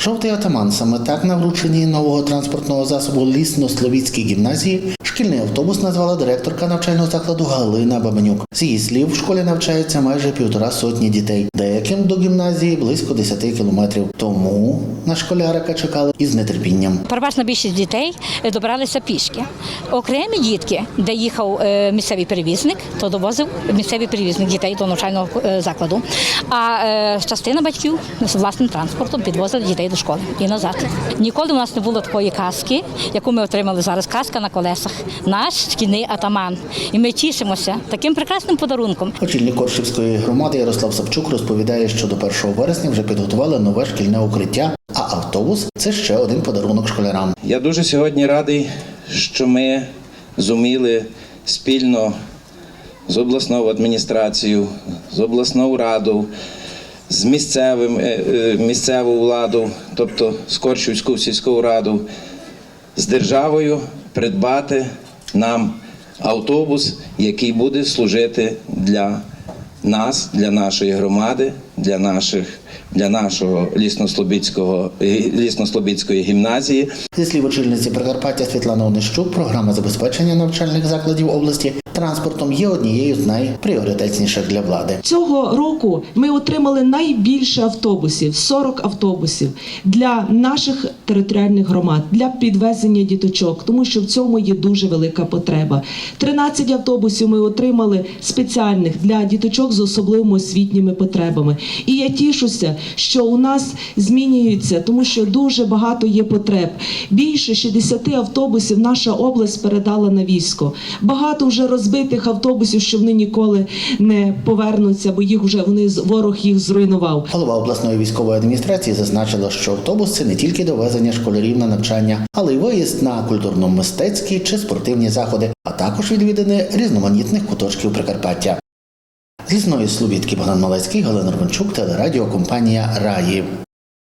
Жовтий атаман саме так на врученні нового транспортного засобу лісно-словіцькій гімназії шкільний автобус назвала директорка навчального закладу Галина Бабанюк. З її слів, в школі навчається майже півтора сотні дітей, деяким до гімназії близько 10 кілометрів. Тому на школярика чекали із нетерпінням. Переважна більшість дітей е, добиралися пішки. Окремі дітки, де їхав е, місцевий перевізник, то довозив місцевий перевізник дітей до навчального е, закладу. А частина батьків з власним транспортом підвозили дітей до школи і назад. Ніколи у нас не було такої казки, яку ми отримали зараз. Казка на колесах. Наш шкільний атаман. І ми тішимося таким прекрасним подарунком. Очільник Коршівської громади Ярослав Савчук розповідає, що до 1 вересня вже підготували нове шкільне укриття, а автобус це ще один подарунок школярам. Я дуже сьогодні радий, що ми зуміли спільно з обласною адміністрацією, з обласною радою, з місцевим, е, е, місцевою владою, тобто з Корчівською сільською радою, з державою придбати нам автобус, який буде служити для нас, для нашої громади, для наших. Для нашого ліснослобідського ліснослобідської гімназії Зі слів очільниці Прикарпаття Світлана Онищук, програма забезпечення навчальних закладів області транспортом є однією з найпріоритетніших для влади. Цього року ми отримали найбільше автобусів 40 автобусів для наших територіальних громад для підвезення діточок, тому що в цьому є дуже велика потреба. 13 автобусів ми отримали спеціальних для діточок з особливими освітніми потребами. І я тішуся, що у нас змінюється, тому що дуже багато є потреб. Більше 60 автобусів наша область передала на військо. Багато вже розбитих автобусів, що вони ніколи не повернуться, бо їх вже вони ворог їх зруйнував. Голова обласної військової адміністрації зазначила, що автобус це не тільки довезення школярів на навчання, але й виїзд на культурно-мистецькі чи спортивні заходи, а також відвідини різноманітних куточків Прикарпаття. З лісної Слобідки Богдан Малецький, Галина Рванчук, телерадіокомпанія Раї.